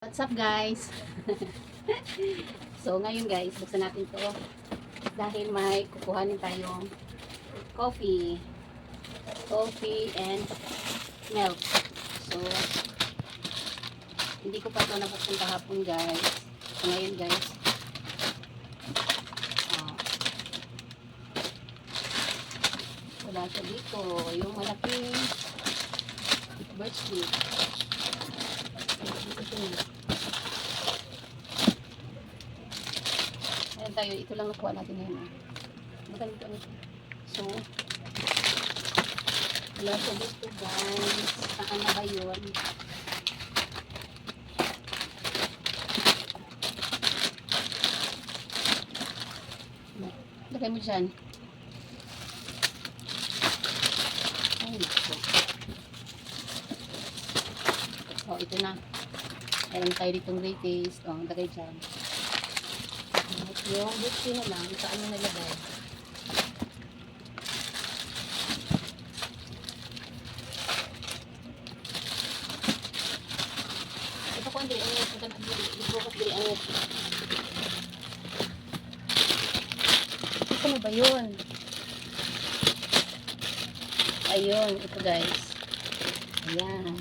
What's up guys? so ngayon guys, buksan natin to dahil may kukuhanin tayong coffee coffee and milk so hindi ko pa ito nabuksan kahapon guys so ngayon guys ah, wala siya dito yung malaking ito yun. Ayan tayo, ito lang nakuha natin ngayon. ah. Magaling ito. So, wala siya dito guys. Saan na ba yun? Lagay mo dyan. Ay, naku. Oh, ito na. Meron tayo ditong greatest. Oh, lagay dyan. At yung buti na lang, saan mo nalagay? Ito ko ang kan diri, ito ko diri ang Ito mo ba yun? Ayun, ito guys. Ayan.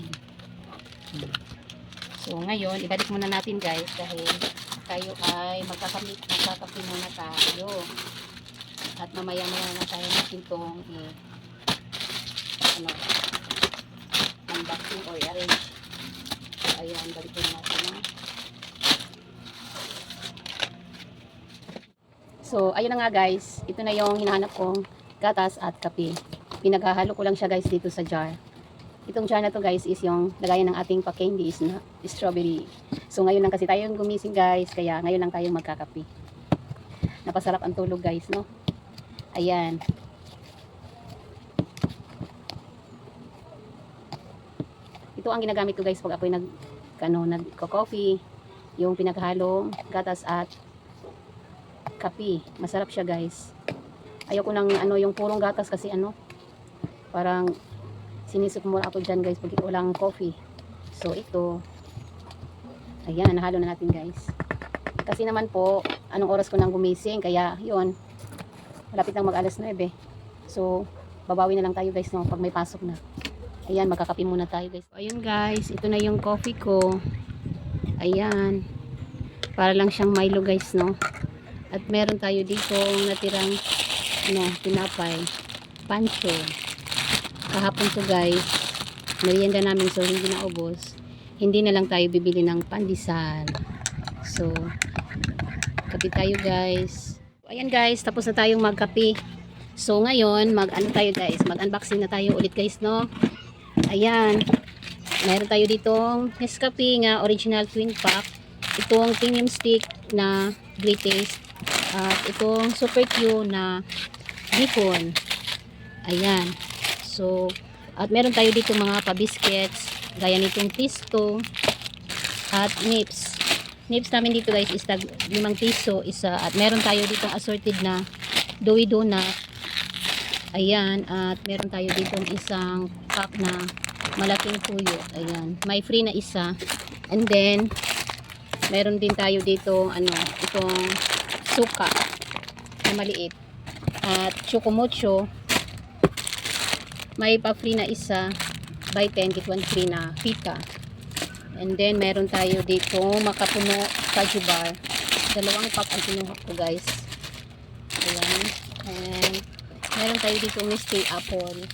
So, ngayon, ibalik muna natin guys dahil tayo ay magkakamit, magkakapi muna tayo. At mamaya maya na tayo natin itong eh, ano, unboxing or arrange. So, ayan, balikin natin na. So, ayun na nga guys. Ito na yung hinahanap kong gatas at kape. Pinaghahalo ko lang siya guys dito sa jar. Itong jar na to guys is yung lagayan ng ating pa-candies na strawberry. So ngayon lang kasi tayo gumising guys, kaya ngayon lang tayo magkakape. Napasarap ang tulog guys, no? Ayan. Ito ang ginagamit ko guys pag ako'y nag ano, nagko-coffee, yung pinaghalong gatas at kape. Masarap siya guys. Ayoko nang ano yung purong gatas kasi ano, parang sinisip mo ako dyan guys pag walang coffee. So ito, ayan, nahalo na natin guys. Kasi naman po, anong oras ko nang gumising, kaya yun, malapit lang mag alas 9 So, babawi na lang tayo guys no, pag may pasok na. Ayan, magkakape muna tayo guys. Ayun guys, ito na yung coffee ko. Ayan. Para lang siyang Milo guys no. At meron tayo dito natirang ano, tinapay. Pancho. Kahapon to guys. Merienda namin so hindi na ubos. Hindi na lang tayo bibili ng pandesal. So, kape tayo guys. Ayan guys, tapos na tayong magkape. So ngayon, mag ano tayo guys, mag-unboxing na tayo ulit guys, no? Ayan. Meron tayo ditong Nescafe nga original twin pack. Itong premium stick na great taste. At itong super Q na bacon. Ayan. So, at meron tayo dito mga pa-biscuits. Gaya nitong pisto. At nips. Nips namin dito guys is tag 5 piso isa. At meron tayo ditong assorted na doughy donut. Ayan, at meron tayo dito isang cup na malaking puyo. Ayan, may free na isa. And then, meron din tayo dito, ano, itong suka na maliit. At chocomocho, may pa free na isa, by 10 get 1 free na pika. And then, meron tayo dito makapuno kaju bar. Dalawang cup ang kinuha ko guys. Ayan. And, meron tayo dito misty apple.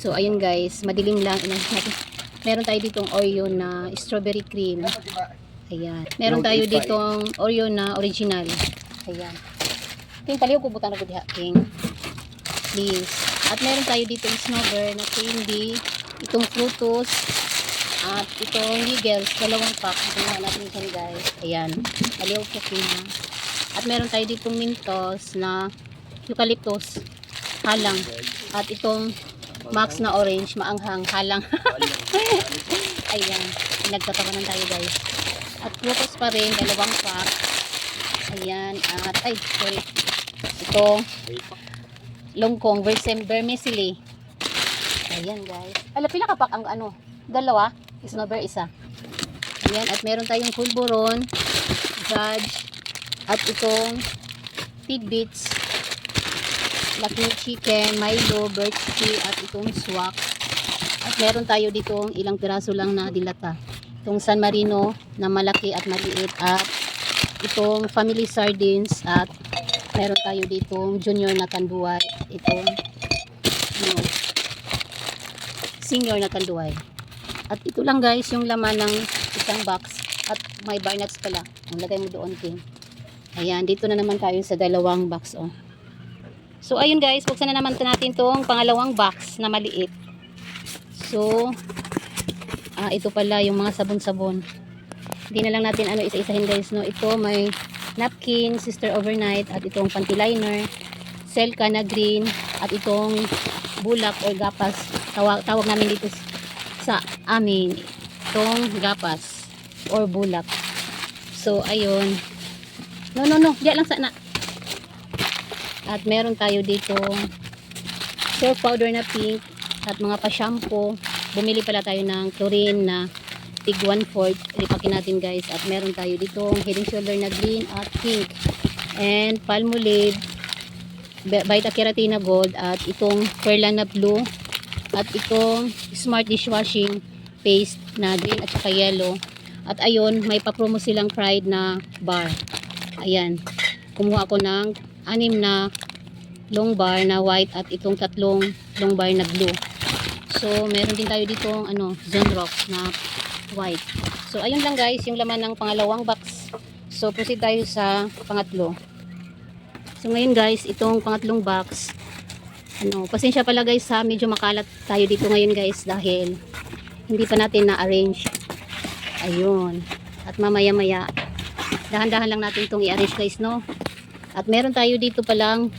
So, ayun guys, madilim lang. Meron tayo ditong Oreo na strawberry cream. Ayan. Meron tayo ditong Oreo na original. Ayan. King paliw ko butang na ko diha, King. Please. At meron tayo ditong snowbird na candy. Itong frutos. At itong Yiggles. Dalawang pack. Tingnan natin dyan guys. Ayan. Paliw ko, King. ha. At meron tayo ditong mintos na eucalyptus. Halang. At itong Max na orange, maanghang, halang. Ayan, nagtatawanan tayo guys. At frutos pa rin, dalawang pack. Ayan, at, ay, sorry. Ito, longkong, versem, vermicelli. Ayan guys. Ala, pila ka pack ang ano? Dalawa? snowbird isa. Ayan, at meron tayong pulburon, fudge, at itong tidbits, lucky chicken, Milo, birch tea, at itong swak. At meron tayo ditong ilang piraso lang na dilata. Itong San Marino na malaki at maliit at itong family sardines at meron tayo ditong junior na tanduay at itong ano, senior na tanduay. At ito lang guys yung laman ng isang box at may bar nuts pala. Ang lagay mo doon, King. Ayan, dito na naman tayo sa dalawang box, oh. So, ayun guys, buksan na naman natin tong pangalawang box na maliit. So, ah, ito pala yung mga sabon-sabon. Hindi na lang natin ano isa-isahin guys, no. Ito may napkin, sister overnight, at itong panty liner, selka na green, at itong bulak or gapas. Tawag, tawag namin dito sa amin, itong gapas or bulak. So, ayun. No, no, no. Diyan lang sana. At meron tayo dito surf powder na pink at mga pa-shampoo. Bumili pala tayo ng chlorine na tig 1/4. Lipakin natin guys. At meron tayo dito head and shoulder na green at pink. And palmolive, Vita Keratina Gold at itong Perla na blue at itong Smart Dishwashing Paste na green at saka yellow. At ayun, may pa-promo silang Pride na bar. Ayan. Kumuha ako ng anim na long bar na white at itong tatlong long bar na blue. So, meron din tayo dito ano, Zone Rock na white. So, ayun lang guys, yung laman ng pangalawang box. So, proceed tayo sa pangatlo. So, ngayon guys, itong pangatlong box, ano, pasensya pala guys sa medyo makalat tayo dito ngayon guys dahil hindi pa natin na-arrange. Ayun. At mamaya-maya, dahan-dahan lang natin itong i-arrange guys, no? At meron tayo dito palang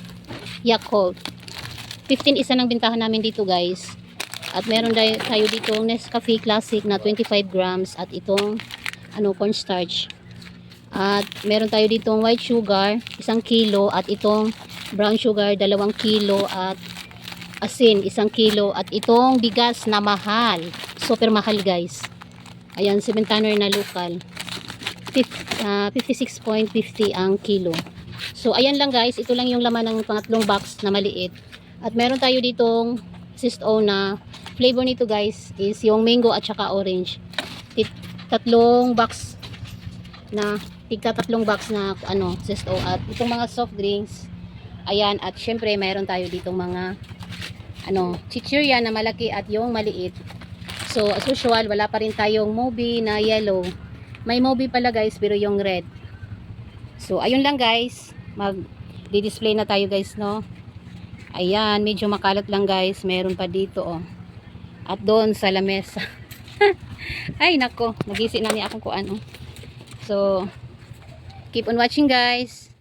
Yakult. 15 isa ng bintahan namin dito guys. At meron tayo dito Nescafe Classic na 25 grams at itong ano cornstarch. At meron tayo dito white sugar, isang kilo at itong brown sugar, dalawang kilo at asin, isang kilo at itong bigas na mahal. Super mahal guys. Ayan, 7 tanner na local. Fif- ah, 56.50 ang kilo. So, ayan lang guys. Ito lang yung laman ng pangatlong box na maliit. At meron tayo ditong Sisto na flavor nito guys is yung mango at saka orange. Tatlong box na tigta tatlong box na ano Sisto at itong mga soft drinks. Ayan at syempre meron tayo ditong mga ano chichirya na malaki at yung maliit. So as usual wala pa rin tayong movie na yellow. May movie pala guys pero yung red. So, ayun lang guys. Mag di-display na tayo guys, no? Ayan, medyo makalat lang guys. Meron pa dito, oh. At doon sa lamesa. Ay, nako. Nagisi na ni akong kuan, oh. So, keep on watching guys.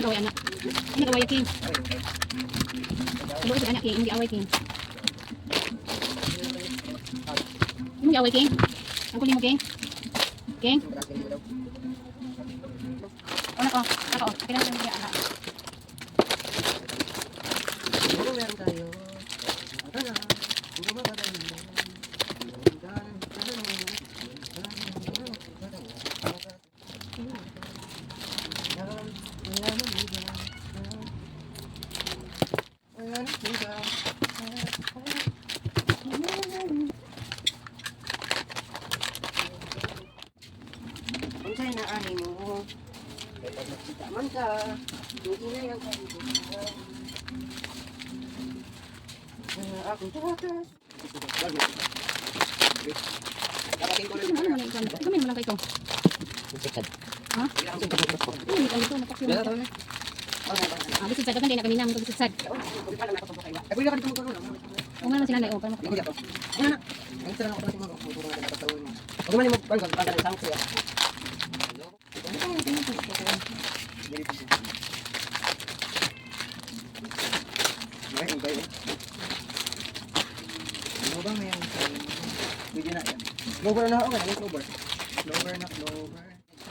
Ano gawin anak? Ano gawin king? Ano gawin anak? Hindi away king. Hindi away king? Ang kunin mo king? King? Oh, nako. Nako. Kailangan mo anak. Siguro meron tayo. Ito na. Siguro ba tayo? Kung sa'yo na ani mo, kapag nagsita man ka, hindi na yung kayo. Uh, akong takas. Dapatin ko Ano mo na ikaw? Gamin mo lang kayo. Ha? Ano mo ito? Napaksyon mo. Ah, bisit sad. Din na kami nang bisit sad. Uma naman sila na. Oh, para makapag- dito. May hintay mo. Ano ba may ang Pwede na yan. Slower na ako nga. Slower. Slower na.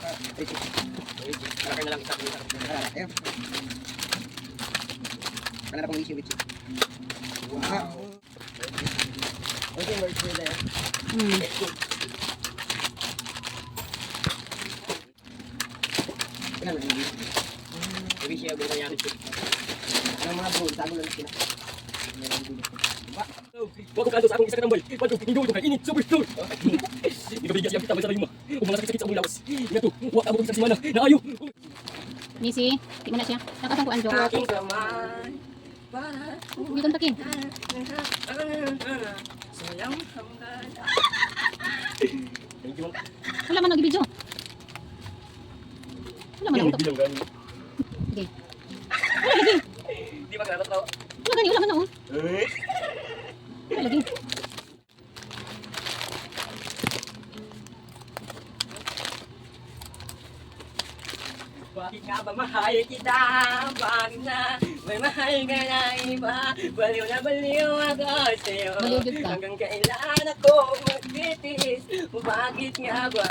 Ah, wait. Kalakay na lang isa. Ayun. Wala na pang issue with you. Wow. Okay, works for there. Hmm. Hindi siya ba nangyari siya? Ang mga bro, tago lang sila. Huwag kang sa akong isa kanambal. Pag hindi ito kay init, super sure. Ikaw siya kita sa mo. Kung mga sakit sa akong lawas. Ina to, huwag ako sa simana. Naayo. Nisi, di mo na siya. Nakasang ko anjo. Aking kamay. Hindi kong takin. Sayang hanggan. Thank you. Wala man nag-video. Wala man Yung nag bilang gani. Di ba kana tawo? Wala man na oh. Eh. Lagi. Bakit nga ba mahal kita? Bakit na may mahal ka na iba? Baliw na baliw ako sa'yo. Hanggang kailan ako magtitiis? Bakit nga ba?